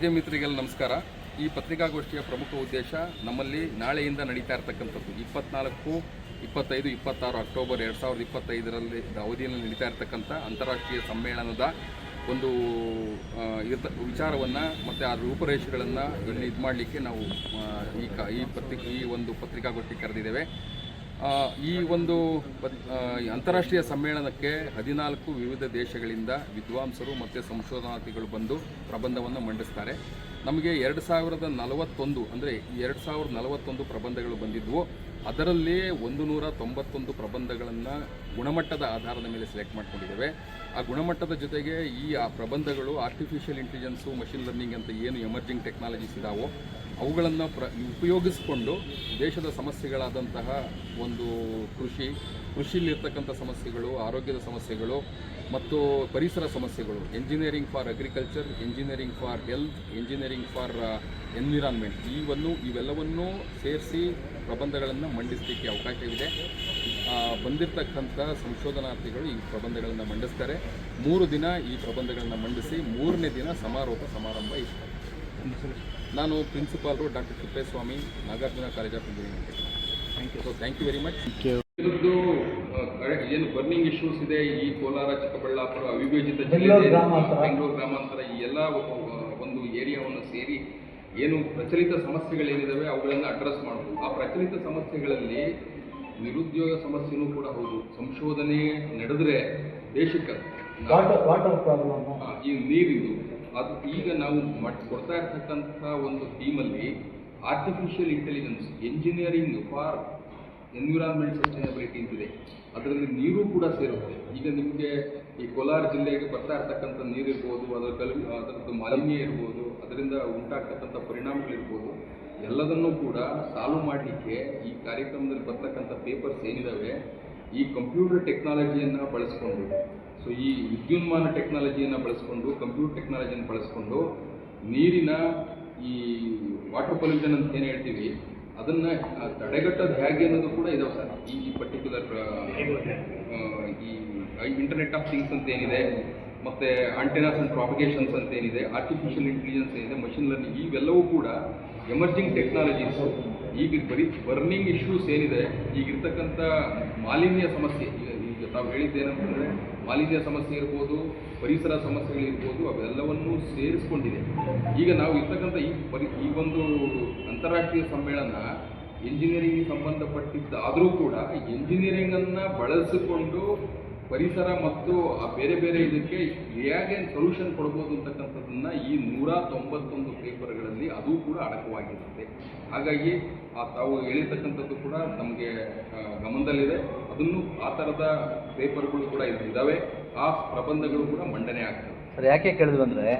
ಮಾಧ್ಯಮ ಮಿತ್ರರಿಗೆಲ್ಲ ನಮಸ್ಕಾರ. ಈ ಪತ್ರಿಕಾಗೋಷ್ಠಿಯ ಪ್ರಮುಖ ಉದ್ದೇಶ ನಮ್ಮಲ್ಲಿ ನಾಳೆಯಿಂದ ನಡೀತಾ ಇರತಕ್ಕಂಥದ್ದು. ಇಪ್ಪತ್ನಾಲ್ಕು, ಇಪ್ಪತ್ತೈದು, ಇಪ್ಪತ್ತಾರು ಅಕ್ಟೋಬರ್ ಎರಡು ಸಾವಿರದ ಇಪ್ಪತ್ತೈದರಲ್ಲಿ ಅವಧಿಯಲ್ಲಿ ನಡೀತಾ ಇರತಕ್ಕಂಥ ಅಂತಾರಾಷ್ಟ್ರೀಯ ಸಮ್ಮೇಳನದ ಒಂದು ಇರ್ತ, ವಿಚಾರವನ್ನು ಮತ್ತು ಆ ರೂಪುರೇಷೆಗಳನ್ನು ಇಲ್ಲಿ ಇದು ಮಾಡಲಿಕ್ಕೆ ನಾವು ಈ ಕ, ಈ ಪತ್ರಿಕೆ, ಈ ಒಂದು ಪತ್ರಿಕಾಗೋಷ್ಠಿ ಕರೆದಿದ್ದೇವೆ. ಈ ಒಂದು ಅಂತಾರಾಷ್ಟ್ರೀಯ ಸಮ್ಮೇಳನಕ್ಕೆ ಹದಿನಾಲ್ಕು ವಿವಿಧ ದೇಶಗಳಿಂದ ವಿದ್ವಾಂಸರು ಮತ್ತು ಸಂಶೋಧನಾರ್ಥಿಗಳು ಬಂದು ಪ್ರಬಂಧವನ್ನು ಮಂಡಿಸ್ತಾರೆ. ನಮಗೆ ಎರಡು ಸಾವಿರದ ನಲವತ್ತೊಂದು, ಅಂದರೆ ಎರಡು ಸಾವಿರದ ನಲವತ್ತೊಂದು ಪ್ರಬಂಧಗಳು ಬಂದಿದ್ವು. ಅದರಲ್ಲಿ ಒಂದು ನೂರ ತೊಂಬತ್ತೊಂದು ಪ್ರಬಂಧಗಳನ್ನು ಗುಣಮಟ್ಟದ ಆಧಾರದ ಮೇಲೆ ಸೆಲೆಕ್ಟ್ ಮಾಡಿಕೊಂಡಿದ್ದೇವೆ. ಆ ಗುಣಮಟ್ಟದ ಜೊತೆಗೆ ಈ, ಆ ಪ್ರಬಂಧಗಳು ಆರ್ಟಿಫಿಷಿಯಲ್ ಇಂಟೆಲಿಜೆನ್ಸು ಮಷಿನ್ ಲರ್ನಿಂಗ್ ಅಂತ ಏನು ಎಮರ್ಜಿಂಗ್ ಟೆಕ್ನಾಲಜೀಸ್ ಇದಾವೋ ಅವುಗಳನ್ನು ಪ್ರ, ಉಪಯೋಗಿಸಿಕೊಂಡು ದೇಶದ ಸಮಸ್ಯೆಗಳಾದಂತಹ ಒಂದು ಕೃಷಿ, ಕೃಷಿಯಲ್ಲಿರ್ತಕ್ಕಂಥ ಸಮಸ್ಯೆಗಳು, ಆರೋಗ್ಯದ ಸಮಸ್ಯೆಗಳು ಮತ್ತು ಪರಿಸರ ಸಮಸ್ಯೆಗಳು. Engineering for agriculture engineering for health engineering for environment ಇವನ್ನು, ಇವೆಲ್ಲವನ್ನೂ ಸೇರಿಸಿ ಪ್ರಬಂಧಗಳನ್ನು ಮಂಡಿಸಲಿಕ್ಕೆ ಅವಕಾಶವಿದೆ. ಬಂದಿರತಕ್ಕಂಥ ಸಂಶೋಧನಾರ್ಥಿಗಳು ಈ ಪ್ರಬಂಧಗಳನ್ನು ಮಂಡಿಸ್ತಾರೆ. ಮೂರು ದಿನ ಈ ಪ್ರಬಂಧಗಳನ್ನು ಮಂಡಿಸಿ ಮೂರನೇ ದಿನ ಸಮಾರೋಪ ಸಮಾರಂಭ ಇರ್ತದೆ. ನಾನು principal doctor Thippeswamy Nagarjuna college of engineering. Thank you so thank you very much ಇದ್ರದ್ದು ಏನು ಬರ್ನಿಂಗ್ ಇಶ್ಯೂಸ್ ಇದೆ ಈ ಕೋಲಾರ ಚಿಕ್ಕಬಳ್ಳಾಪುರ ಅವಿಭಜಿತ ಜಿಲ್ಲೆ ಬೆಂಗಳೂರು ಗ್ರಾಮಾಂತರ. ಈ ಎಲ್ಲ ಒಂದು ಏರಿಯಾವನ್ನು ಸೇರಿ ಏನು ಪ್ರಚಲಿತ ಸಮಸ್ಯೆಗಳೇನಿದ್ದಾವೆ ಅವುಗಳನ್ನು ಅಡ್ರೆಸ್ ಮಾಡೋದು ಆ ಪ್ರಚಲಿತ ಸಮಸ್ಯೆಗಳಲ್ಲಿ ನಿರುದ್ಯೋಗ ಸಮಸ್ಯೆನೂ ಕೂಡ ಹೌದು. ಸಂಶೋಧನೆ ನಡೆದ್ರೆ ದೇಶಕ್ಕೆ ವಾಟರ್ ವಾಟರ್ ಪ್ರಾಬ್ಲಮ್ ಆ, ಈ ನೀರಿದು. ಅದು ಈಗ ನಾವು ಮಾಡಿ ಕೊಡ್ತಾ ಇರ್ತಕ್ಕಂಥ ಒಂದು ಟೀಮಲ್ಲಿ artificial intelligence engineering for environment sustainability ಅಂತಿದೆ ಅದರಲ್ಲಿ ನೀರು ಕೂಡ ಸೇರುತ್ತೆ. ಈಗ ನಿಮಗೆ ಈ ಕೋಲಾರ ಜಿಲ್ಲೆಗೆ ಬರ್ತಾ ಇರ್ತಕ್ಕಂಥ ನೀರಿರ್ಬೋದು, ಅದರ ಕಲ್, ಅದರದ್ದು ಮಾಲಿನ್ಯ ಇರ್ಬೋದು, ಅದರಿಂದ ಉಂಟಾಗ್ತಕ್ಕಂಥ ಪರಿಣಾಮಗಳಿರ್ಬೋದು, ಎಲ್ಲದನ್ನೂ ಕೂಡ ಸಾಲ್ವ್ ಮಾಡಲಿಕ್ಕೆ ಈ ಕಾರ್ಯಕ್ರಮದಲ್ಲಿ ಬರ್ತಕ್ಕಂಥ ಪೇಪರ್ಸ್ ಏನಿದ್ದಾವೆ ಈ ಕಂಪ್ಯೂಟರ್ ಟೆಕ್ನಾಲಜಿಯನ್ನು ಬಳಸ್ಕೊಂಡು ಸೊ ಈ ವಿದ್ಯುನ್ಮಾನ ಟೆಕ್ನಾಲಜಿಯನ್ನು ಬಳಸ್ಕೊಂಡು ಕಂಪ್ಯೂಟರ್ ಟೆಕ್ನಾಲಜಿಯನ್ನು ಬಳಸ್ಕೊಂಡು, ನೀರಿನ ಈ ವಾಟರ್ ಪೊಲ್ಯೂಷನ್ ಅಂತ ಏನು ಹೇಳ್ತೀವಿ, ಅದನ್ನ ತಡೆಗಟ್ಟೋದು ಹೇಗೆ ಅನ್ನೋದು ಕೂಡ ಇದಾವೆ ಸರ್. ಈ ಪರ್ಟಿಕ್ಯುಲರ್ ಈ ಇಂಟರ್ನೆಟ್ ಆಫ್ ಥಿಂಗ್ಸ್ ಅಂತ ಏನಿದೆ, ಮತ್ತೆ ಆಂಟೆನಾಸ್ ಅಂಡ್ ಪ್ರಾಪಿಗೇಷನ್ಸ್ ಅಂತ ಏನಿದೆ ಆರ್ಟಿಫಿಷಿಯಲ್ ಇಂಟೆಲಿಜೆನ್ಸ್ ಏನಿದೆ ಮಷಿನ್ ಲರ್ನಿಂಗ್ ಇವೆಲ್ಲವೂ ಕೂಡ ಎಮರ್ಜಿಂಗ್ ಟೆಕ್ನಾಲಜೀಸ್ ಈಗ ಬರೀ ಬರ್ನಿಂಗ್ ಇಶ್ಯೂಸ್ ಏನಿದೆ, ಈಗಿರ್ತಕ್ಕಂಥ ಮಾಲಿನ್ಯ ಸಮಸ್ಯೆ ತಾವು ಹೇಳಿದ್ದೇನಂತಂದರೆ ಮಾಲಿನ್ಯ ಸಮಸ್ಯೆ ಇರ್ಬೋದು, ಪರಿಸರ ಸಮಸ್ಯೆಗಳಿರ್ಬೋದು ಅವೆಲ್ಲವನ್ನೂ ಸೇರಿಸ್ಕೊಂಡಿದೆ. ಈಗ ನಾವು ಇರ್ತಕ್ಕಂಥ ಈ ಪರಿ, ಈ ಒಂದು ಅಂತಾರಾಷ್ಟ್ರೀಯ ಸಮ್ಮೇಳನ ಇಂಜಿನಿಯರಿಂಗ್ ಸಂಬಂಧಪಟ್ಟಿದ್ದಾದರೂ ಕೂಡ ಇಂಜಿನಿಯರಿಂಗನ್ನು ಬಳಸಿಕೊಂಡು ಪರಿಸರ ಮತ್ತು ಆ ಬೇರೆ ಬೇರೆ ಇದಕ್ಕೆ ಹೇಗೆ ಸೊಲ್ಯೂಷನ್ ಕೊಡ್ಬೋದು ಅಂತಕ್ಕಂಥದ್ದನ್ನ ಈ ನೂರ ತೊಂಬತ್ತೊಂದು ಪೇಪರ್ಗಳಲ್ಲಿ ಅದು ಕೂಡ ಅಡಕವಾಗಿರುತ್ತೆ. ಹಾಗಾಗಿ ಆ ತಾವು ಹೇಳಿರ್ತಕ್ಕಂಥದ್ದು ಕೂಡ ನಮಗೆ ಗಮನದಲ್ಲಿದೆ. ಅದನ್ನು ಆ ಥರದ ಪೇಪರ್ಗಳು ಕೂಡ ಇದ್ದಾವೆ ಆ ಪ್ರಬಂಧಗಳು ಕೂಡ ಮಂಡನೆ ಆಗ್ತವೆ. ಸರ್, ಯಾಕೆ ಕೇಳಿದ್ರು ಅಂದರೆ